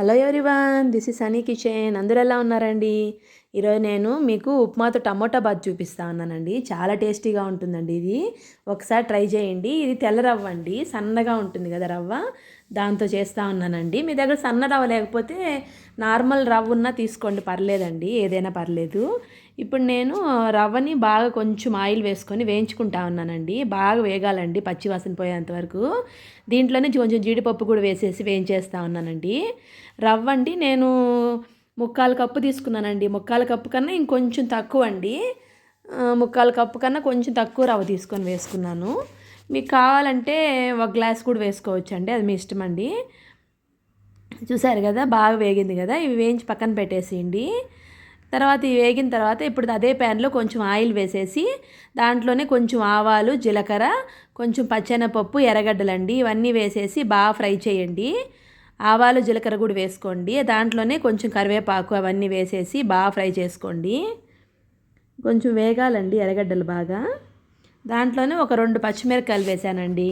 Hello everyone this is Sunny kitchen అందరూ ఎలా ఉన్నారండి? ఈరోజు నేను మీకు ఉప్మాతో టమోటా బాత్ చూపిస్తా ఉన్నానండి. చాలా టేస్టీగా ఉంటుందండి ఇది. ఒకసారి ట్రై చేయండి. ఇది తెల్ల రవ్వ అండి. సన్నగా ఉంటుంది కదా రవ్వ. దాంతో చేస్తూ ఉన్నానండి. మీ దగ్గర సన్న రవ్వ లేకపోతే నార్మల్ రవ్వ ఉన్నా తీసుకోండి. పర్లేదండి ఏదైనా పర్లేదు. ఇప్పుడు నేను రవ్వని బాగా కొంచెం ఆయిల్ వేసుకొని వేయించుకుంటా ఉన్నానండి. బాగా వేగాలండి పచ్చివాసన పోయేంత వరకు. దీంట్లోనే కొంచెం జీడిపప్పు కూడా వేసేసి వేయించేస్తూ ఉన్నానండి. రవ్వ అండి నేను ముక్కాలు కప్పు తీసుకున్నానండి. ముక్కాలు కప్పు కన్నా ఇంకొంచెం తక్కువ అండి ముక్కాలు కప్పు కన్నా కొంచెం తక్కువ రవ్వ తీసుకొని వేసుకున్నాను. మీకు కావాలంటే ఒక గ్లాస్ కూడా వేసుకోవచ్చు అండి అది మీ ఇష్టం అండి చూసారు కదా బాగా వేగింది కదా ఇవి వేయించి పక్కన పెట్టేసేయండి. తర్వాత ఇవి వేగిన తర్వాత ఇప్పుడు అదే ప్యాన్లో కొంచెం ఆయిల్ వేసేసి దాంట్లోనే కొంచెం ఆవాలు జీలకర్ర కొంచెం పచ్చెనపప్పు ఎర్రగడ్డలండి ఇవన్నీ వేసేసి బాగా ఫ్రై చేయండి. ఆవాలు జీలకర్ర కూడా వేసుకోండి. దాంట్లోనే కొంచెం కరివేపాకు అవన్నీ వేసేసి బాగా ఫ్రై చేసుకోండి. కొంచెం వేగాలండి ఎర్రగడ్డలు బాగా. దాంట్లోనే ఒక రెండు పచ్చిమిరపకాయలు వేసానండి.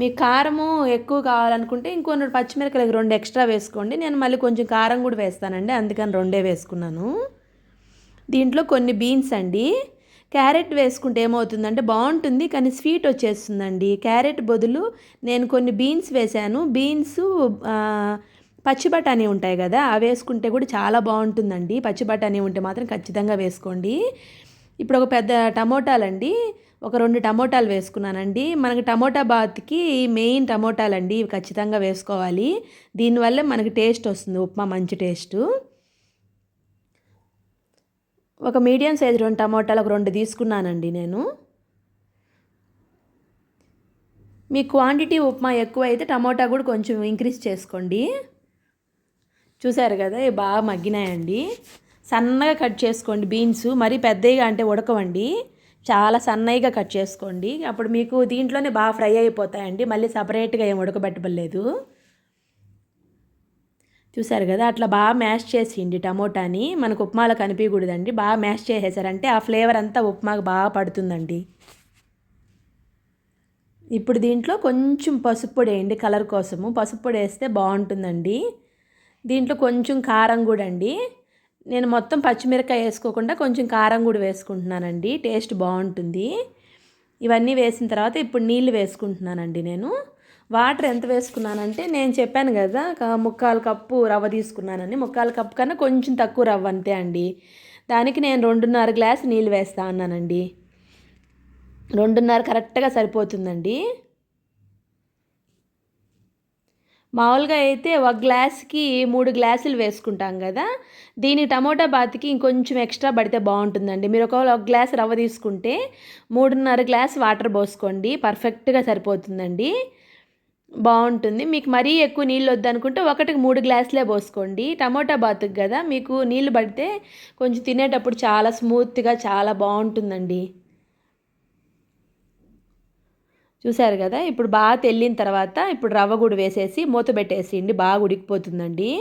మీ కారము ఎక్కువ కావాలనుకుంటే ఇంకొన్ని పచ్చిమిరపకాయలు రెండు ఎక్స్ట్రా వేసుకోండి. నేను మళ్ళీ కొంచెం కారం కూడా వేస్తానండి. అందుకని రెండే వేసుకున్నాను. దీంట్లో కొన్ని బీన్స్ అండి. క్యారెట్ వేసుకుంటే ఏమవుతుందంటే బాగుంటుంది కానీ స్వీట్ వచ్చేస్తుందండి. క్యారెట్ బదులు నేను కొన్ని బీన్స్ వేశాను బీన్స్ పచ్చి బఠానీ ఉంటాయి కదా అవి వేసుకుంటే కూడా చాలా బాగుంటుందండి. పచ్చి బఠానీ ఉంటే మాత్రం ఖచ్చితంగా వేసుకోండి. ఇప్పుడు ఒక పెద్ద టమోటాలండి. ఒక రెండు టమోటాలు వేసుకున్నానండి. మనకి టమోటా బాత్కి మెయిన్ టమోటాలండి. ఇవి ఖచ్చితంగా వేసుకోవాలి. దీనివల్ల మనకి టేస్ట్ వస్తుంది. ఉప్మా మంచి టేస్టు. ఒక మీడియం సైజ్ రెండు టమోటాలు ఒక రెండు తీసుకున్నానండి నేను. మీ క్వాంటిటీ ఉప్మా ఎక్కువ అయితే టమోటా కూడా కొంచెం ఇంక్రీజ్ చేసుకోండి. చూసారు కదా ఇవి బాగా మగ్గినాయండి. సన్నగా కట్ చేసుకోండి బీన్స్. మరీ పెద్దగా అంటే ఉడకవండి. చాలా సన్నగా కట్ చేసుకోండి. అప్పుడు మీకు దీంట్లోనే బాగా ఫ్రై అయిపోతాయండి. మళ్ళీ సపరేట్గా ఏం ఉడకబెట్టబడలేదు. చూసారు కదా అట్లా బాగా మ్యాష్ చేసిండి టమోటాని. మనకు ఉప్మాలో కనిపించకూడదండి. బాగా మ్యాష్ చేసేసారంటే ఆ ఫ్లేవర్ అంతా ఉప్మాకు బాగా పడుతుందండి. ఇప్పుడు దీంట్లో కొంచెం పసుపు పొడి వేయండి కలర్ కోసము. పసుపు పొడి వేస్తే బాగుంటుందండి. దీంట్లో కొంచెం కారం కూడా అండి. నేను మొత్తం పచ్చిమిరకాయ వేసుకోకుండా కొంచెం కారం కూడా వేసుకుంటున్నానండి. టేస్ట్ బాగుంటుంది. ఇవన్నీ వేసిన తర్వాత ఇప్పుడు నీళ్ళు వేసుకుంటున్నానండి నేను. వాటర్ ఎంత వేసుకున్నానంటే నేను చెప్పాను కదా ముక్కాలు కప్పు రవ్వ తీసుకున్నానని ముక్కాలు కప్పు కన్నా కొంచెం తక్కువ రవ్వ అంతే అండి. దానికి నేను రెండున్నర గ్లాస్ నీళ్ళు వేస్తా అన్నానండి. రెండున్నర కరెక్ట్గా సరిపోతుందండి. మామూలుగా అయితే ఒక గ్లాస్కి మూడు గ్లాసులు వేసుకుంటాం కదా దీని టమోటా బాత్కి ఇంకొంచెం ఎక్స్ట్రా పడితే బాగుంటుందండి. మీరు ఒకవేళ ఒక గ్లాస్ రవ్వ తీసుకుంటే మూడున్నర గ్లాస్ వాటర్ పోసుకోండి పర్ఫెక్ట్గా సరిపోతుందండి. బాగుంటుంది. మీకు మరీ ఎక్కువ నీళ్ళు వద్దనుకుంటే ఒకటికి మూడు గ్లాసులే పోసుకోండి. టమోటా బాతుకు కదా మీకు నీళ్ళు పడితే కొంచెం తినేటప్పుడు చాలా స్మూత్గా చాలా బాగుంటుందండి. చూశారు కదా? ఇప్పుడు బాగా తెల్లిన తర్వాత ఇప్పుడు రవ్వ కూడా వేసేసి మూత పెట్టేసేయండి బాగా ఉడికిపోతుందండి.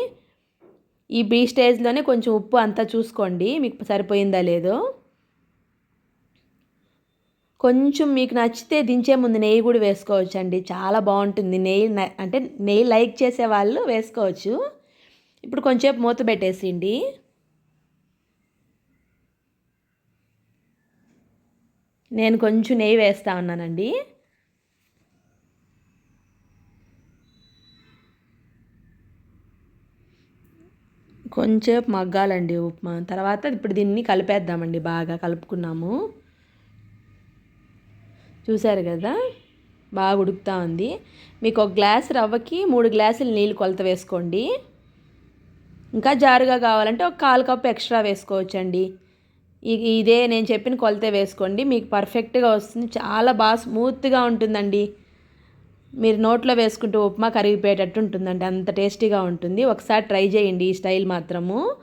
ఈ బీ స్టేజ్లోనే కొంచెం ఉప్పు అంతా చూసుకోండి. మీకు సరిపోయిందా లేదో? కొంచెం మీకు నచ్చితే దించే ముందు నెయ్యి కూడా వేసుకోవచ్చు అండి చాలా బాగుంటుంది. నెయ్యి అంటే నెయ్యి లైక్ చేసే వాళ్ళు వేసుకోవచ్చు. ఇప్పుడు కొంచెంసేపు మూత పెట్టేసిండి. నేను కొంచెం నెయ్యి వేస్తా ఉన్నానండి. కొంచెంసేపు మగ్గాలండి ఉప్మా. తర్వాత ఇప్పుడు దీన్ని కలిపేద్దామండి బాగా కలుపుకున్నాము. చూశారు కదా? బాగా ఉడుకుతూ ఉంది. మీకు ఒక గ్లాస్ రవ్వకి మూడు గ్లాసులు నీళ్ళు కొలత వేసుకోండి. ఇంకా జారుగా కావాలంటే ఒక కాలు కప్పు ఎక్స్ట్రా వేసుకోవచ్చండి. ఇదే నేను చెప్పిన కొలత వేసుకోండి. మీకు పర్ఫెక్ట్గా వస్తుంది. చాలా బాగా స్మూత్గా ఉంటుందండి. మీరు నోట్లో వేసుకుంటూ ఉప్మా కరిగిపోయేటట్టు ఉంటుందండి. అంత టేస్టీగా ఉంటుంది. ఒకసారి ట్రై చేయండి ఈ స్టైల్ మాత్రము.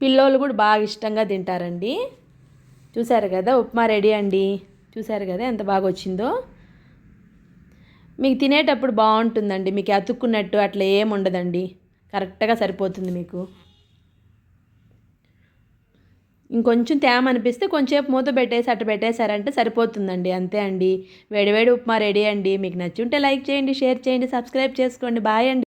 పిల్లోళ్ళు కూడా బాగా ఇష్టంగా తింటారండి. చూసారు కదా ఉప్మా రెడీ అండి. చూసారు కదా ఎంత బాగా వచ్చిందో. మీకు తినేటప్పుడు బాగుంటుందండి. మీకు అతుక్కున్నట్టు అట్లా ఏం ఉండదండి. కరెక్ట్గా సరిపోతుంది మీకు. ఇంకొంచెం తేమ అనిపిస్తే కొంచెంసేపు మూత పెట్టేసి అట్ట పెట్టేశారంటే సరిపోతుందండి. అంతే అండి. వేడివేడి ఉప్మా రెడీ అండి. మీకు నచ్చి ఉంటే లైక్ చేయండి షేర్ చేయండి సబ్స్క్రైబ్ చేసుకోండి. బాయ్ అండి.